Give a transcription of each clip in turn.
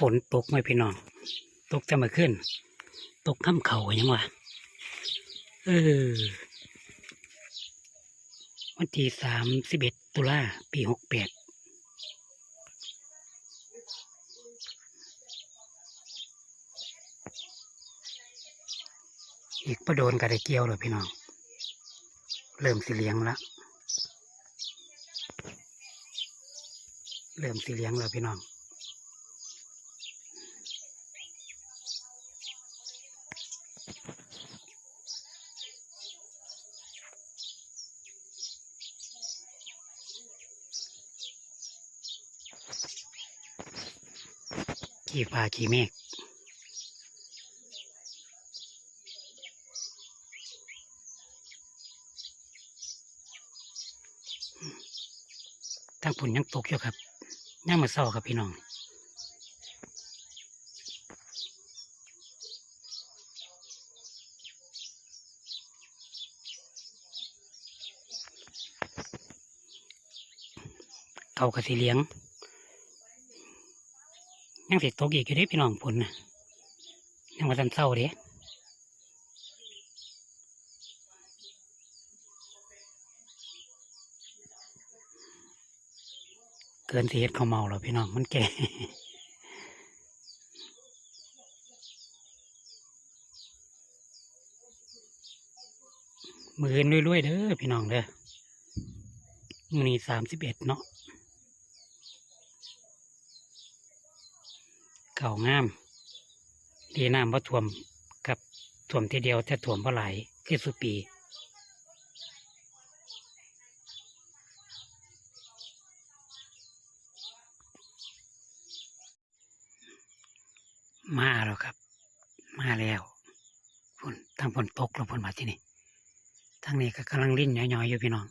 ฝนตกไหมพี่น้อง ตกจะมาขึ้น ตกข้ามเขายังวะเออวันที่สามสิบเอ็ดตุลาปีหกแปดอีกประโดนกระไดเกี่ยวเลยพี่น้อง เริ่มสิเลี้ยงละเริ่มสิเลี้ยงแล้วพี่น้อง ขี่ฟ้าขี่เมฆทั้งผุนยังตกอยู่ครับย่างมาเศร้าครับพี่น้องเขากระสีเลี้ยง ยังสิตกอีกอยู่ด้พี่น้องผลนะยังว่าทันเศร้าเด้เกินสิเฮ็ดเขาเมาแล้วพี่น้องมันแก่มืออนรวยๆเด้อพี่น้องเด้อมือนี้สามสิบเอ็ดเนาะ เก่างาม ดีน้ำว่าท่วมกับท่วมทีเดียวแต่ท่วมบ่หลายคือสุปีมาแล้วครับ มาแล้วฝนทางฝนตกแล้วฝนมาที่นี่ทางนี้ก็กำลังลิ้นย้อยๆอยู่พี่น้อง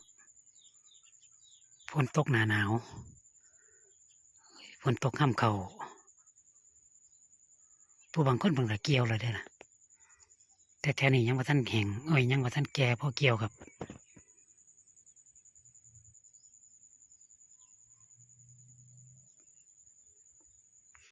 ฝนตกหนาหนาวฝนตกข้ามเข่า ผู้บางคนเพิ่งก็เกี่ยวเลยได้อล่ะแต่แถวนี้ยังว่าท่านแห่งเอ้ยยังว่าท่านแก่พอเกี่ยวครับ